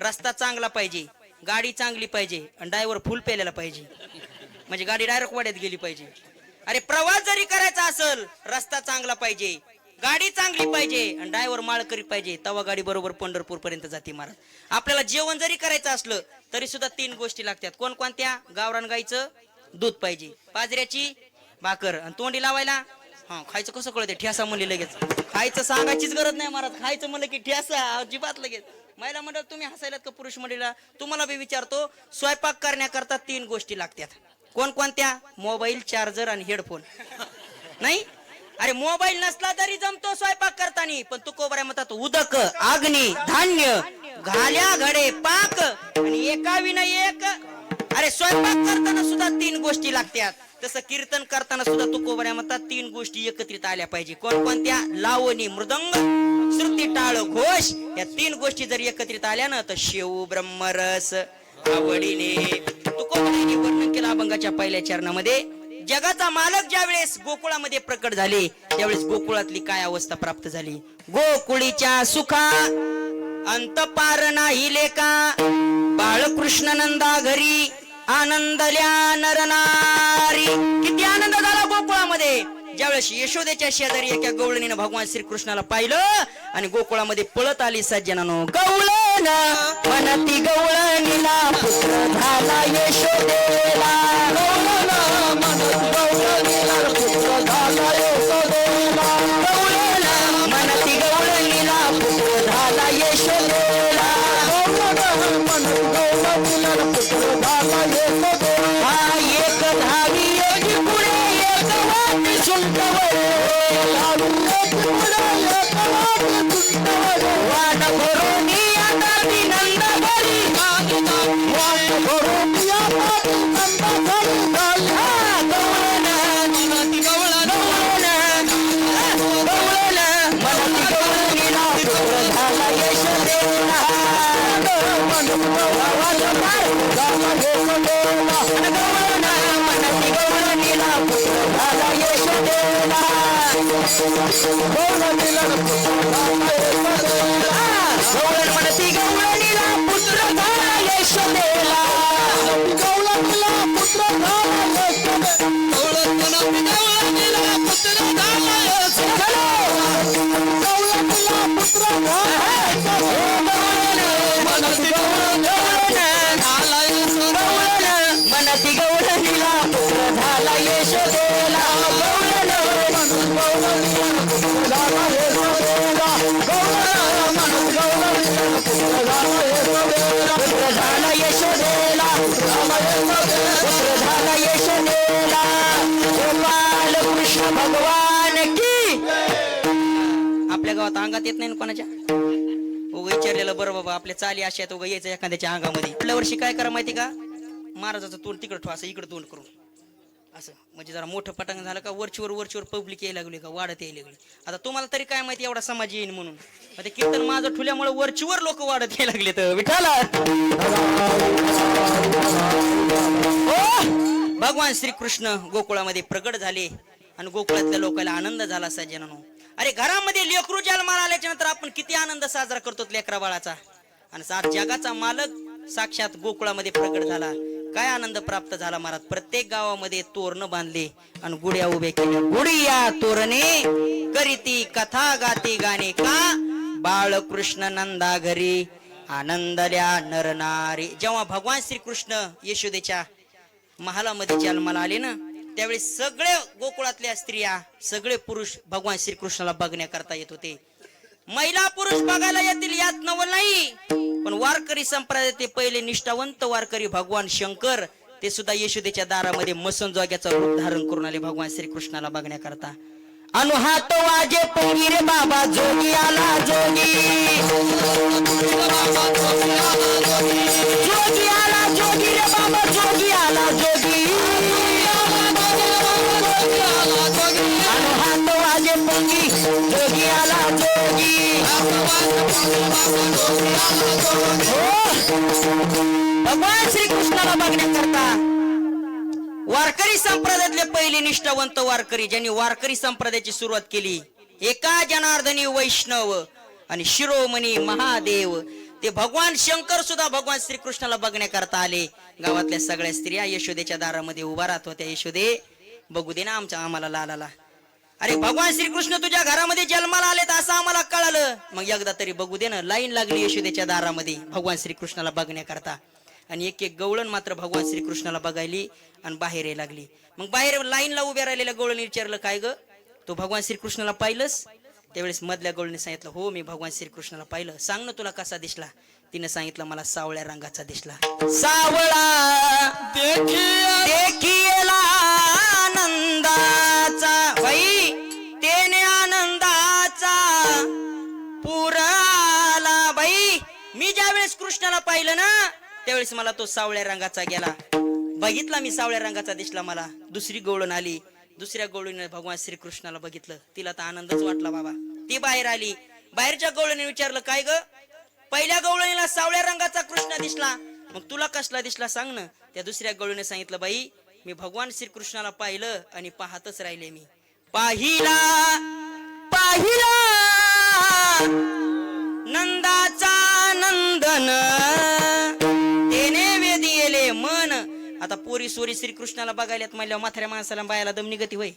रस्ता चांगला पाहिजे गाडी चांगली पाहिजे आणि ड्रायव्हर फुल पेलेला पाहिजे. म्हणजे गाडी डायरेक्ट वाड्यात गेली पाहिजे. अरे प्रवास जरी करायचा असेल रस्ता चांगला पाहिजे गाडी चांगली पाहिजे आणि ड्रायव्हर माळकरी पाहिजे तवा गाडी बरोबर पंढरपूर पर्यंत जाते महाराज. आपल्याला जेवण जरी करायचं असलं तरी सुद्धा तीन गोष्टी लागतात. कोणकोणत्या? गावरान गाईचं दूध पाहिजे. बाजऱ्याची भाकर. आणि तोंडी लावायला? हा खायचं कसं कळते ठ्यासा म्हणले लगेच. खायचं सांगायचीच गरज नाही महाराज. खायचं म्हणलं की ठ्यासा अजिबात लगेच. महिला मंडळ तुम्ही हसायलात का पुरुष मंडळीला? तुम्हाला मी विचारतो स्वयंपाक करण्याकरता तीन गोष्टी लागतात. कोणकोणत्या? मोबाईल चार्जर आणि हेडफोन. नाही? अरे मोबाईल नसला तरी जमतो स्वयंपाक करताना पण तू कोबऱ्या म्हणतात उदक अग्नी धान्य घाल्या घडे पाक आणि एका विना एक. अरे स्वयंपाक करताना सुद्धा तीन गोष्टी लागतात. तसं कीर्तन करताना सुद्धा तू कोबऱ्या म्हणतात तीन गोष्टी एकत्रित आल्या पाहिजे. कोणकोणत्या? लावणी मृदंग. श्रुती टाळ घोष या तीन गोष्टी जर एकत्रित आल्या ना तर शेऊ ब्रह्मरस आवडीने. तुकोबऱ्याने वर्णन केलं अभंगाच्या पहिल्या चरणामध्ये? जगाचा मालक ज्या वेळेस गोकुळामध्ये प्रकट झाले त्यावेळेस गोकुळातली काय अवस्था प्राप्त झाली? गोकुळीच्या सुखा अंत पार नाही लेका. बाळकृष्ण नंदा घरी आनंदल्या नरनारी. किती आनंद झाला गोकुळामध्ये? ज्यावेळेस यशोदेच्या शेजारी एका गवळणीनं भगवान श्रीकृष्णाला पाहिलं आणि गोकुळामध्ये पळत आली सज्जनानो गवळण म्हणती गवळणीला पुत्र झाला यशोदेला. गवळण म्हणती गवळणीला पुत्र कोणाच्या? उगं विचारलेलं बरं बाबा आपल्या चाली अशा आहेत उगं यायचं एखाद्याच्या अंगामध्ये. आपल्या वर्षी काय करा माहिती का? महाराजाचं तोंड तिकडं ठेवा असं इकडं तोंड करू असं म्हणजे जरा मोठं पटांग झालं का वरचीवर वरचीवर पब्लिक यायला लागली का वाढत यायला लागली. आता तुम्हाला तरी काय माहिती एवढा समाज येईन म्हणून. आता कीर्तन माझं ठुल्यामुळे वरचीवर लोक वाढत यायला लागले तर. विठाला भगवान श्रीकृष्ण गोकुळामध्ये प्रगट झाले आणि गोकुळातल्या लोकांना आनंद झाला सज्जनानो अरे घरामध्ये लेकरू जन्माला आल्याच्यानंतर आपण किती आनंद साजरा करतो लेकरा बाळाचा? आणि सात जगाचा मालक साक्षात गोकुळामध्ये प्रगट झाला. काय आनंद प्राप्त झाला महाराज? प्रत्येक गावामध्ये तोरण बांधले आणि गुड्या उभे केल्या. गुडिया तोरणे करीती कथा गाती गाणे का? बाळकृष्ण नंदा घरी आनंदल्या नरनारी. जेव्हा भगवान श्रीकृष्ण यशोदेच्या महालामध्ये जन्माला आले ना त्यावेळी सगळे गोकुळातल्या स्त्रिया सगळे पुरुष भगवान श्रीकृष्णाला बघण्याकरता येत होते. महिला पुरुष बघायला येतील यात नवल नाही. पण वारकरी संप्रदायाचे पहिले निष्ठावंत वारकरी भगवान शंकर ते सुद्धा यशोदेच्या दारामध्ये मसन जोग्याचा रूप धारण करून आले भगवान श्रीकृष्णाला बघण्याकरता अनु हात वाजे पोंगी रे बाबा जोगी आला जोगी. जोगी आला जोगी रे बाबा जोगी आला जोगी. हात जोगी आला जोगी भगवान बघण्याकरता वारकरी संप्रदायातले पहिले निष्ठावंत वारकरी ज्यांनी वारकरी संप्रदायाची सुरुवात केली एका जनार्दनी वैष्णव आणि शिरोमणी महादेव ते भगवान शंकर सुद्धा भगवान श्रीकृष्णाला बघण्याकरता आले. गावातल्या सगळ्या स्त्रिया यशोदेच्या दारामध्ये उभा राहत होत्या. यशोदे बघू दे ना आमच्या आम्हाला लालाला. अरे भगवान श्रीकृष्ण तुझ्या घरामध्ये जन्माला आलेत असं आम्हाला कळालं. मग एकदा तरी बघू दे ना लाईन लागली यशोदेच्या दारामध्ये. भगवान श्रीकृष्णाला बघण्याकरता. आणि एक एक गवळण मात्र भगवान श्रीकृष्णाला बघायली आणि बाहेर यायला लागली. मग बाहेर लाईनला उभ्या राहिलेल्या गवळण विचारलं काय ग? तू भगवान श्रीकृष्णाला पाहिलंस? त्यावेळेस मधल्या गवळीने सांगितलं हो मी भगवान श्रीकृष्णाला पाहिलं. सांग ना तुला कसा दिसला. तिने सांगितलं मला सावळ्या रंगाचा दिसला. सावळा देखिएला आनंदाचा कृष्णाला पाहिलं ना त्यावेळेस मला तो सावळ्या रंगाचा गेला. बघितला मी सावळ्या रंगाचा दिसला मला. दुसरी गवळण आली. दुसऱ्या गवळीने भगवान श्रीकृष्णाला बघितलं. तिला तर आनंदच वाटला बाबा. ती बाहेर आली. बाहेरच्या गवळीने विचारलं काय ग? पहिल्या गवळणीला सावळ्या रंगाचा कृष्ण दिसला. मग तुला कसला दिसला सांग ना. त्या दुसऱ्या गवळीने सांगितलं बाई मी भगवान श्रीकृष्णाला पाहिलं आणि पाहतच राहिले मी. पाहिला पाहिला. नंदाचा नंदन. तेने वेदिले मन. आता पोरी सोरी श्रीकृष्णाला बघायला म्हणल्यावर म्हाताऱ्या माणसाला बायाला दम निगती होय.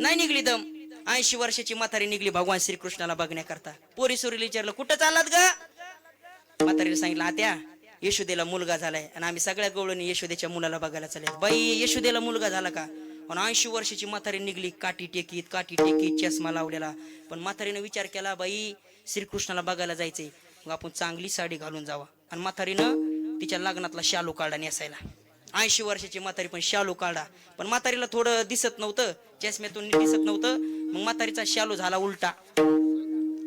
नाही निघली दम. ऐंशी वर्षाची म्हातारी निघली भगवान श्रीकृष्णाला बघण्याकरता. पोरी सोरीला विचारलं कुठं चाललात ग? म्हातारीला सांगितलं आत्या यशोदेला मुलगा झालाय आणि आम्ही सगळ्या गवळणी यशोदेच्या मुलाला बघायला चालले बाई यशोदेला मुलगा झाला का? पण ऐंशी वर्षाची म्हातारी निघली काठी टेकीत काठी टेकीत चष्मा लावलेला. पण म्हातारीनं विचार केला बाई श्रीकृष्णाला बघायला जायचंय. मग आपण चांगली साडी घालून जावा. आणि म्हातारीनं तिच्या लग्नातला शालू काढा नेसायला. ऐंशी वर्षाची म्हातारी पण शालू काढा. पण म्हातारीला थोडं दिसत नव्हतं. चष्म्यातून दिसत नव्हतं. मग म्हातारीचा शालू झाला उलटा.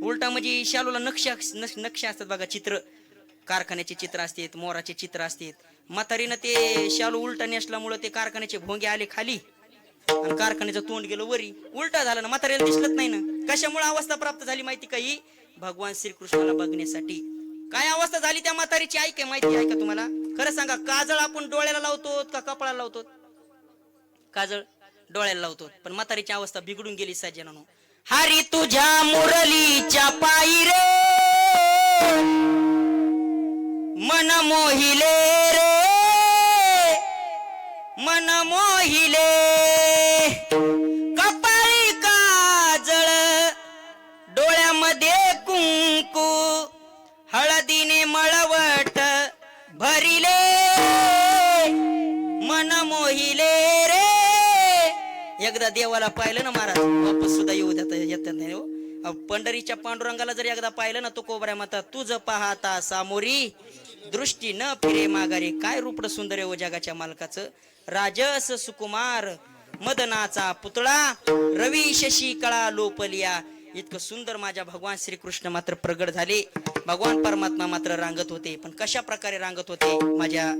उलटा म्हणजे शालूला नक्षा नक्ष- नक्षा असतात बघा चित्र. कारखान्याचे चित्र असतात मोराचे चित्र असतात. म्हातारीनं ते शालू उलटा नेसल्यामुळं ते कारखान्याचे भोंगे आले खाली. आणि कारखान्याचं तोंड गेलं वरी. उलटा झाला ना म्हातारीला दिसलत नाही ना. कशामुळे अवस्था प्राप्त झाली माहिती काही भगवान श्रीकृष्णाला बघण्यासाठी. काय अवस्था झाली त्या म्हातारीची? ऐक आहे माहिती आहे का तुम्हाला? खरं सांगा काजळ आपण डोळ्याला लावतो का कपाळाला लावतो? काजळ डोळ्याला लावतो. पण म्हातारीची अवस्था बिघडून गेली सज्जनानो. हरी तुझ्या मुरलीच्या पायी रे. मन मोहिले देवाला पाहिलं ना महाराज? वापस सुद्धा येऊ देता येत नाही हो. पंढरीच्या पांडुरंगाला जर एकदा पाहिलं ना तो कोबऱ्या माता तुझ पाहता सामोरी दृष्टी न फिरे माघारी काय रूपड सुंदर आहे ओ जगाच्या मालकाचं. राजस सुकुमार मदनाचा पुतळा रवी शशी कळा लोपलिया. इतकं सुंदर माझ्या भगवान श्रीकृष्ण मात्र प्रगट झाले. भगवान परमात्मा मात्र रांगत होते. पण कशा प्रकारे रांगत होते? माझ्या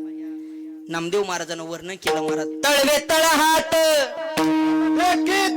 नामदेव महाराजांना वर्णन केलं. महाराज तळवे तळहात. तळहात.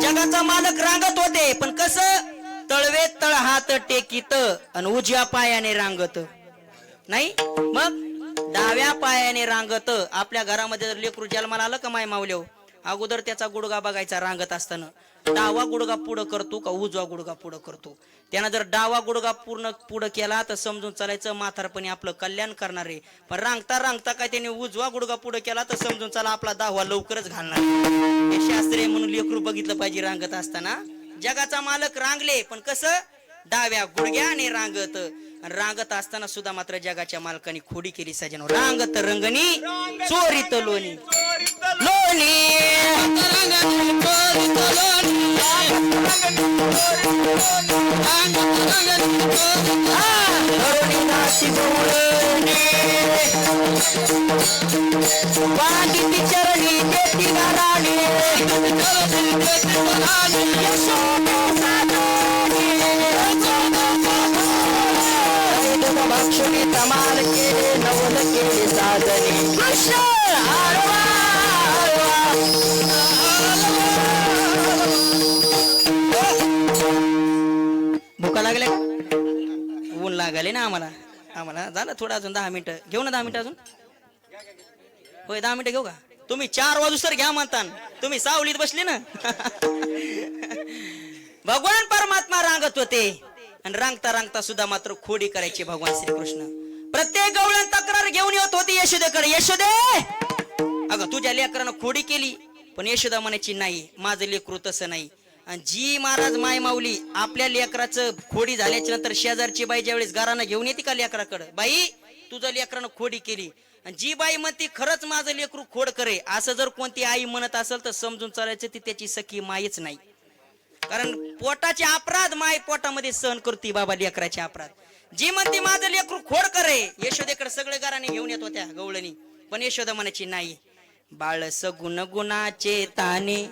जगाचा मालक रांगत होते पण कस? तळवे तळहात टेकीत आणि उजव्या पायाने रांगत. नाही? मग? डाव्या पायाने रांगत. आपल्या घरामध्ये जर लेकरू जन्माला आलं का माय मावल्या अगोदर त्याचा गुडगा बघायचा रांगत असताना. डावा गुडगा पुढं करतो का उजवा गुडगा पुढं करतो. त्यानं जर डावा गुडगा पूर्ण पुढं केला तर समजून चालायचं म्हातारपणी आपलं कल्याण करणार आहे. पण रांगता रांगता काय त्याने उजवा गुडगा पुढं केला तर समजून चला आपला दावा लवकरच घालणार हे शास्त्रीय म्हणून लेकरू बघितलं पाहिजे रांगत असताना. जगाचा मालक रांगले पण कसं? डाव्या गुडघ्याने रांगत. आणि रांगत असताना सुद्धा मात्र जगाच्या मालकाने खोडी केली सजन. रांगत रंगणी चोरीत लोणी. लोणी. चरणी ना आम्हाला? आम्हाला? झालं थोडं अजून दहा मिनिटं. घेऊ ना दहा मिनिटं अजून? होय दहा मिनिटं घेऊ का? तुम्ही चार वाजू सर घ्या म्हणता तुम्ही सावलीत बसले ना. भगवान परमात्मा रांगत होते. आणि रांगता रांगता सुद्धा मात्र खोडी करायची भगवान श्रीकृष्ण. प्रत्येक गवळण तक्रार घेऊन येत होती यशोदेकडे. यशोदे! अगं तुझ्या लेकरानं खोडी केली पण यशोदा म्हणायची नाही माझं लेकरू तसं नाही. आणि जी महाराज माय माऊली आपल्या लेकराचं खोडी झाल्याच्यानंतर शेजारची बाई ज्यावेळेस घरानं घेऊन येते का लेकराकडं? बाई तुझं लेकरानं खोडी केली. आणि जी बाई म्हणते खरंच माझं लेकरू खोड करे. असं जर कोणती आई म्हणत असेल तर समजून चालायचं ती त्याची सखी मायच नाही. कारण पोटाचे अपराध माय पोटामध्ये सहन करते बाबा लेकराचे अपराध. जी म्हणते माझं लेकरू खोड करे. यशोदेकडे सगळे घराने घेऊन येत होत्या गवळणी. पण यशोदा म्हणायची नाही बाळ सगुण गुणाचे ताने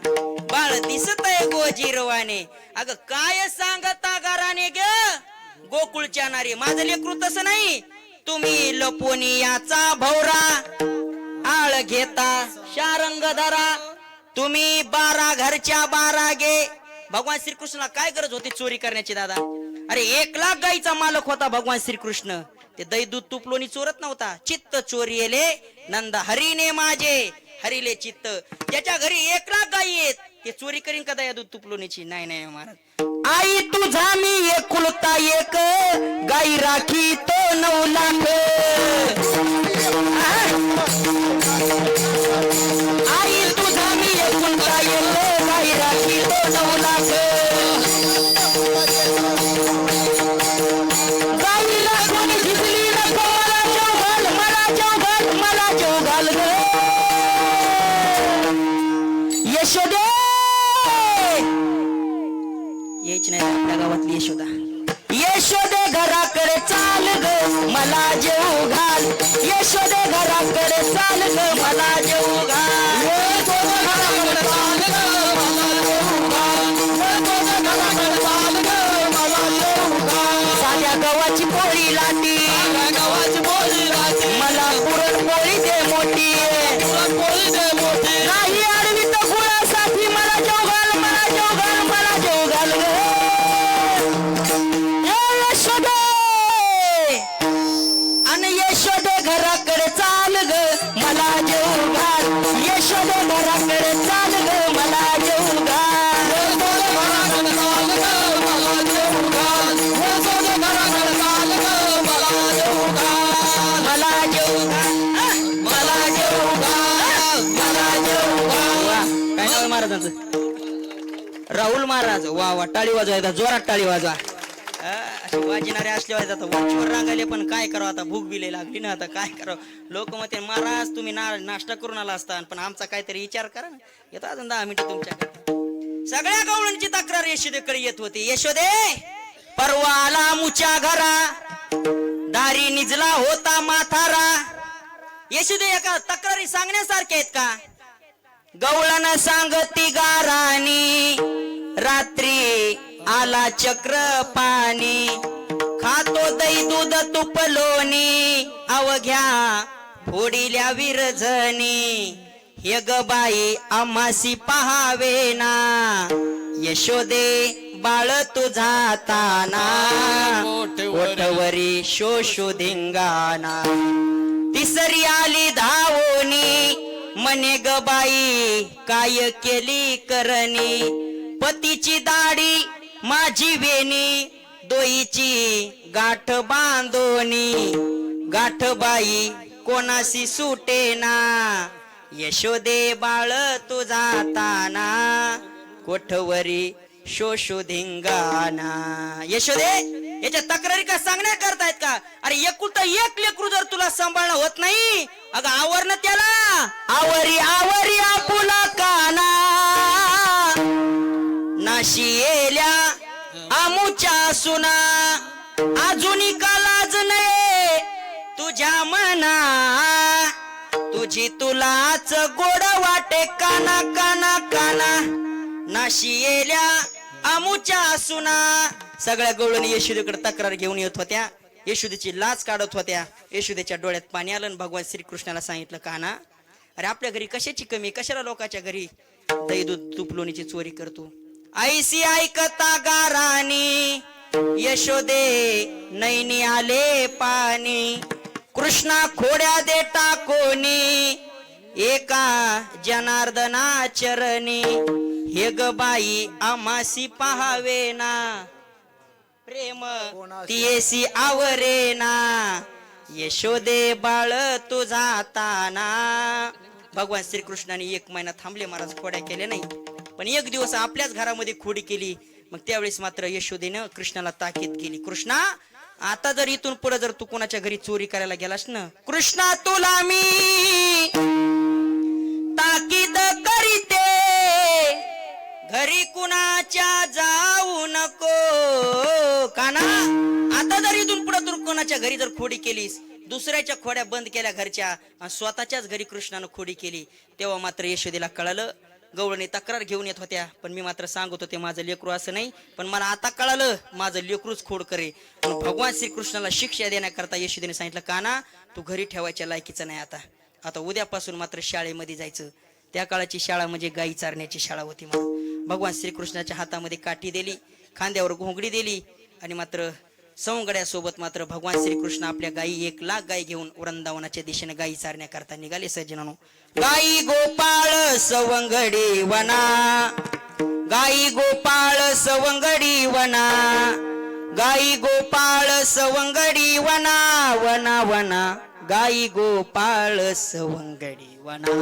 बाळ दिसत आहे गोजीरवाने अग काय सांगता गाराने ग? गोकुळच्या नारी माझं लेकरू तस नाही. तुम्ही लपोनी याचा भवरा आळ घेता शारंग धरा. तुम्ही बारा घरच्या बारा गे भगवान श्रीकृष्णाला काय गरज होती चोरी करण्याची दादा? अरे एक लाख गाईचा मालक होता भगवान श्रीकृष्ण. ते दही दूध तुपलोनी चोरत नव्हता. चित्त चोरी येले नंद हरीने माझे. हरिले चित्त. त्याच्या घरी एक लाख गाई आहेत ते चोरी करीन का दया दूध तुपलोण्याची नाही नाही महाराज. आई तुझा मी एकुलता एक गाई राखी तो नऊ लाख. आई तुझा मी एकुलता एक गाई राखी तो नऊ लाख. यायची नाही आपल्या गावातली यशोदा. यशोदे घराकडे चाल ग मला जेऊ घाल. यशोदे घराकडे चाल ग मला जेऊ घाल. राहुल महाराज वा वा टाळी वाजवायचा जोरात टाळी वाजवा. हा, असे वाजणारे असल्यावर जातात वरचीवर रांगायले पण काय करावं आता भूक बिले लागली ना आता काय करावं? लोक म्हणते महाराज तुम्ही ना नाश्ता करून आला असता पण आमचा काहीतरी विचार करा ना. येतो अजून दहा मिनिटं तुमच्याकडे. सगळ्या गवळणची तक्रार यशोदेकडे येत होती. यशोदे परवा आला मुच्या घरा दारी निजला होता माथारा. यशोदे एका तक्रारी सांगण्यासारख्या आहेत का? गवळण सांगती गाराणी. रात्री आला चक्र पाणी. खातो दही दूध तुप लोणी. अवघ्या फोडिल्या विरजणी हे ग बाई आम्हासी पहावे ना यशोदे बाळ तुझा ताना. ओठवरी शोशो धिंगाणा तिसरी आली धावोनी. मने ग बाई काय केली करणी? पतीची दाढी माझी वेणी दोईची गाठ बांधोनी. गाठ बाई कोणाशी सुटेना? यशोदे बाळ तुझा ताना कोठवरी शोशोधिंगाना यशोदे याच्या तक्रारी का सांगण्या करतायत का? अरे एकुलता एक लेकरू जर तुला सांभाळणं होत नाही अगं आवर ना त्याला. आवरी आवरी आपुला काना. नाशी येल्या आमुच्या सुना. अजून का लाज नये तुझ्या मना. तुझी तुलाच गोड वाटे काना काना काना. नाशी येल्या आमुच्या सुना. सगळ्या गवळणी येशुदेकडे तक्रार घेऊन येत होत्या. येशुदेची लाच काढत होत्या. येशुदेच्या डोळ्यात पाणी आलं भगवान श्रीकृष्णाला सांगितलं काना अरे आपल्या घरी कशाची कमी? कशाला लोकांच्या घरी? दही दूध तुपलोणीची चोरी करतो ऐसी ऐकता गारानी यशोदे नैनी आले पाणी. कृष्णा खोड्या दे कोणी एका जनार्दना चरणी. हे ग बाई आमासी पहावे ना प्रेम तियेसी आवरे ना. यशोदे बाळ तुझा ताना भगवान श्रीकृष्णाने एक महिना थांबले महाराज खोड्या केले नाही. पण एक दिवस आपल्याच घरामध्ये खोडी केली मग त्यावेळेस मात्र यशोदेनं कृष्णाला ताकीद केली. कृष्णा आता जर इथून पुढे जर तू कोणाच्या घरी चोरी करायला गेलास ना कृष्णा तुला मी ताकीद करीते. घरी कुणाच्या जाऊ नको. काना आता जर इथून पुढे तू कोणाच्या घरी जर खोडी केलीस दुसऱ्याच्या खोड्या बंद केल्या घरच्या स्वतःच्याच घरी कृष्णानं खोडी केली तेव्हा मात्र यशोदेला कळलं गवळणी तक्रार घेऊन येत होत्या. पण मी मात्र सांगत होते माझं लेकरू असं नाही पण मला आता कळालं माझं लेकरूच खोड करे भगवान श्रीकृष्णाला शिक्षा देण्याकरता यशोदेने सांगितलं काना तू घरी ठेवायच्या लायकीचं नाही आता. आता उद्यापासून मात्र शाळेमध्ये जायचं. त्या काळाची शाळा म्हणजे गाई चारण्याची शाळा होती मग भगवान श्रीकृष्णाच्या हातामध्ये काठी दिली खांद्यावर घोंगडी दिली आणि मात्र सवंगड्यासोबत मात्र भगवान श्रीकृष्ण आपल्या गायी एक लाख गायी घेऊन वृंदावनाच्या दिशेने गायी चारण्याकरता निघाले सज्जनानो. गाई गोपाळ सवंगडी वना. गाई गोपाळ सवंगडी वना. गाई गोपाळ सवंगडी वना वना वना. गाई गोपाळ सवंगडी वना.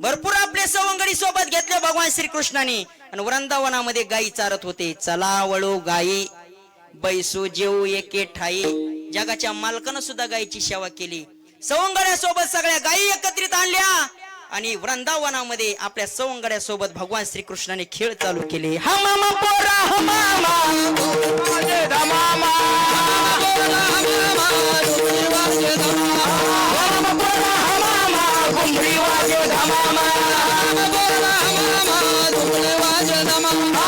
भरपूर आपले सवंगडी सोबत घेतले भगवान श्रीकृष्णाने. आणि वृंदावनामध्ये गायी चारत होते. चला वळू गायी बैसू जेऊ एके ठाई. जगाच्या मालकानं सुद्धा गायीची सेवा केली. सवंगड्यासोबत सगळ्या गायी एकत्रित आणल्या. आणि वृंदावनामध्ये आपल्या सवंगड्यासोबत भगवान श्रीकृष्णाने खेळ चालू केले. हमामा पोरा घुमरी वाजे धमामा घुमरी वाजे धमामा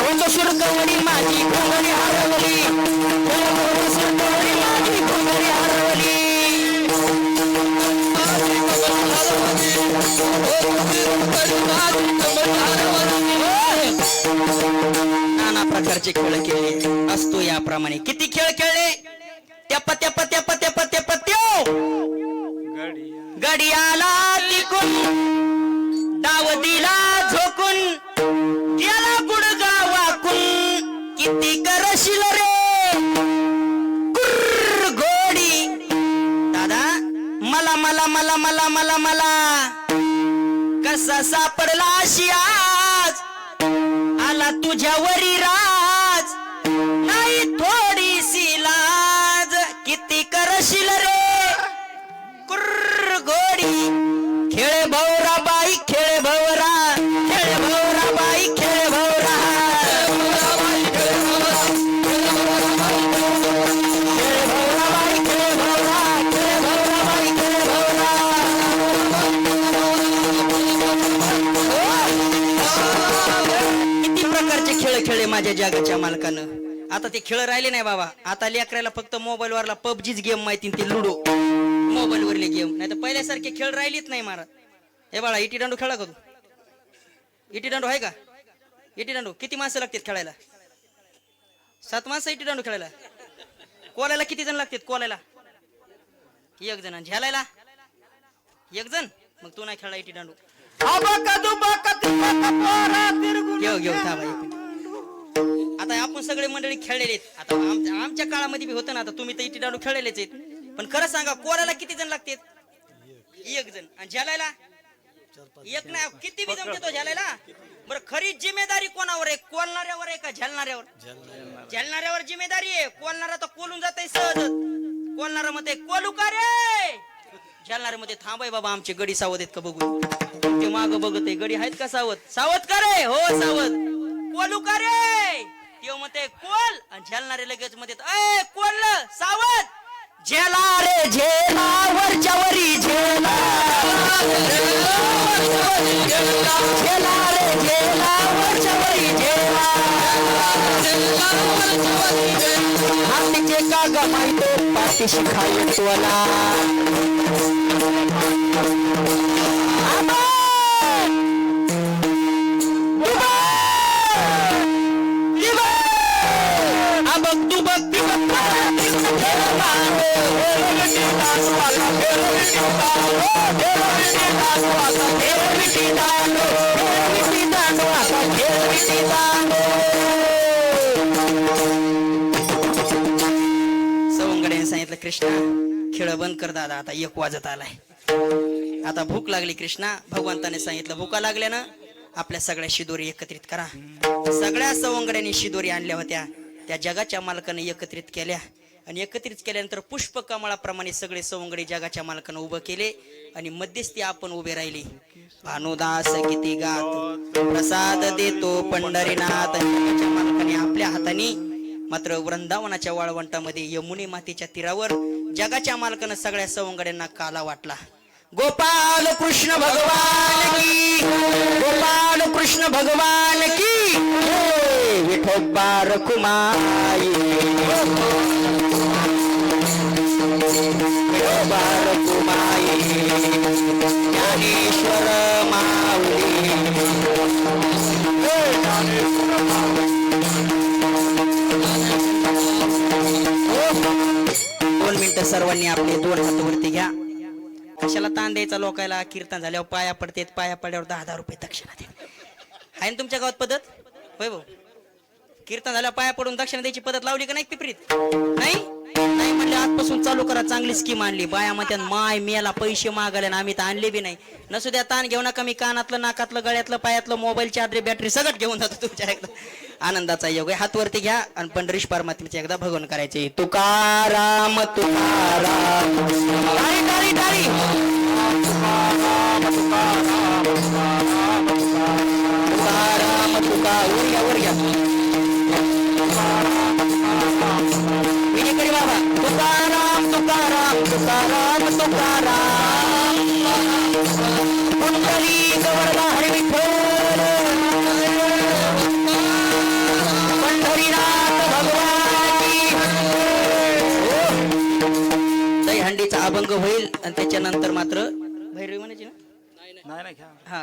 धोंड माझी घोंगडी हरवली नाना प्रकारचे खेळ खेळले. असतो याप्रमाणे. किती खेळ खेळले? त्या त्यप त्यप त्यप पत्य त्यो गडियाला तिकून डाव दिला झोकून गेला गुडगा वाकून किती करशील रे? गोडी घोडी! दादा मला मला मला मला मला मला कसा सापडला अशी आज? आला तुझ्यावरी राज. नाही थोडीशी लाज. किती करशील रे? कुर्र गोडी. खेळ भाऊ जगाच्या मालकानं. आता ते खेळ राहिले नाही बाबा. आता लेकराला फक्त मोबाईल वरला पबजीच गेम माहिती ते लुडो. मोबाईल वरले गेम नाही तर पहिल्यासारखे खेळ राहिलेच नाही महाराज हे बाळा इटी दांडू खेळा का तू? इटी दांडू आहे का? इटी दांडू किती माणसं लागतात खेळायला? सात माणसं इटी दांडू खेळायला? कोलायला किती जण लागतात कोलायला? एक जण. झेलायला? एक जण? मग तू नाही खेळला इटी दांडू. घेऊ घेऊ थांबा. आता आपण सगळे मंडळी खेळलेले आहेत. आता आमच्या काळामध्ये बी होतं ना आता तुम्ही तर इटी डालू खेळलेलेच आहेत. पण खरं सांगा कोराला किती जण लागतात? एक जण. आणि झेलायला एक नाही किती बी जमते तो झेलायला बरं खरी जिम्मेदारी कोणावर आहे? कोलणाऱ्यावर आहे का झेलणाऱ्यावर झेलणाऱ्यावर जिम्मेदारी आहे. कोलणारा तर कोलून जात सहजच कोलणारा मध्ये कोलू का रे? झेलणारे मध्ये थांबाय बाबा आमचे गडी सावध आहेत का बघू ते माग बघत आहे गडी आहेत का सावध? सावध का रे? हो सावध. कोलू का रे? ते म्हणते कोल. आणि झेलणारे लगेच म्हणते ए कोल सावध. झेला रे झेला वरच्या वरी झेला. झेला रे झेला वरच्या वरी झेला. हातीचे का गमायतो पाठीशी खाय तुला सवंगड्याने सांगितलं कृष्णा खेळ बंद कर दादा आता एक वाजत आलाय. आता भूक लागली कृष्णा. भगवंताने सांगितलं भूका लागल्यानं आपल्या सगळ्या शिदोरी एकत्रित करा. सगळ्या सवंगड्यांनी शिदोरी आणल्या होत्या. त्या जगाच्या मालकाने एकत्रित केल्या. आणि एकत्रित केल्यानंतर पुष्प कमळाप्रमाणे सगळे सवंगडे जगाच्या मालकानं उभं केले आणि मध्यस्थी आपण उभे राहिले. भानुदास किती गात प्रसाद देतो पंढरीनाथ. जगाच्या मालकाने आपल्या हाताने मात्र वृंदावनाच्या वाळवंटामध्ये यमुने मातेच्या तीरावर जगाच्या मालकानं सगळ्या सवंगड्यांना काला वाटला. गोपाल कृष्ण भगवान की गोपाल कृष्ण भगवान की. विठोबा रखुमाई. ज्ञानेश्वर माऊली दोन मिनिटं सर्वांनी आपले दोन हात वरती घ्या. कशाला ताण द्यायचा लोकायला? कीर्तन झाल्यावर पाया पडतेत पाया पडल्यावर दहा हजार रुपये दक्षिणा दे आहे ना तुमच्या गावात पद्धत? होय भाऊ. कीर्तन झाल्यावर पाया पडून दक्षिणा द्यायची पद्धत लावली का नाही पिपरीत? नाही? नाही म्हणले आजपासून चालू करा चांगली स्कीम आणली. बाया म्हणतात माय मेला पैसे मागायला ना आम्ही तर आणले बी नाही. नसू द्या ताण घेऊ नका मी कानातलं नाकातलं गळ्यातलं पायातलं मोबाईल चार्जर बॅटरी सगळं घेऊन जातो तुमच्या एकदा. आनंदाचा योग आहे. हात वरती घ्या आणि पंढरीश परमात्म्याचे एकदा भगवन करायचे. तुकाराम तुकाराम. टाळी टाळी टाळी. तुकाराम तुका वर घ्या वर घ्या. आणि त्याच्यानंतर मात्र भैरवी म्हणायची ना? नाही हा.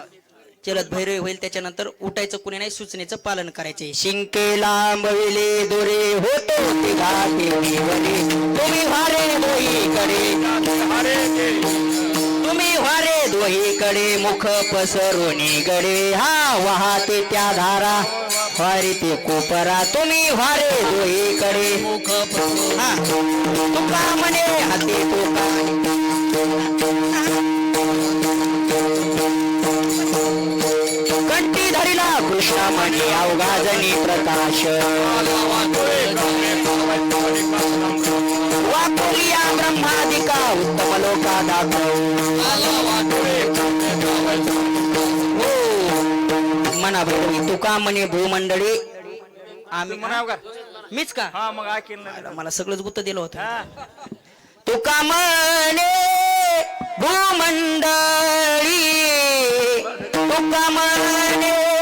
चलत भैरवी होईल त्याच्यानंतर उठायचं कुणी नाही सूचनेचं पालन करायचे शिंके लांबविले दोरे होतो तुम्ही वारे दोहीकडे. तुम्ही वारे दोहीकडे मुख पसरुनी गडे. हा वाहते त्या धारा वारे ते कोपरा. तुम्ही वारे दोहीकडे. मुख हा. तुका म्हणे हाती तुका. कृष्ण म्हणे अवघाजनी प्रकाश. वाकुलिया ब्रह्मादिका उत्तम लोका दाखव. हो. म्हणा भैरवी तुका म्हणे भूमंडळी. आम्ही मीच का? हा मग मला सगळंच गुत्त दिलं होतं. तुका म्हणे भूमंडळी. तुका म्हणे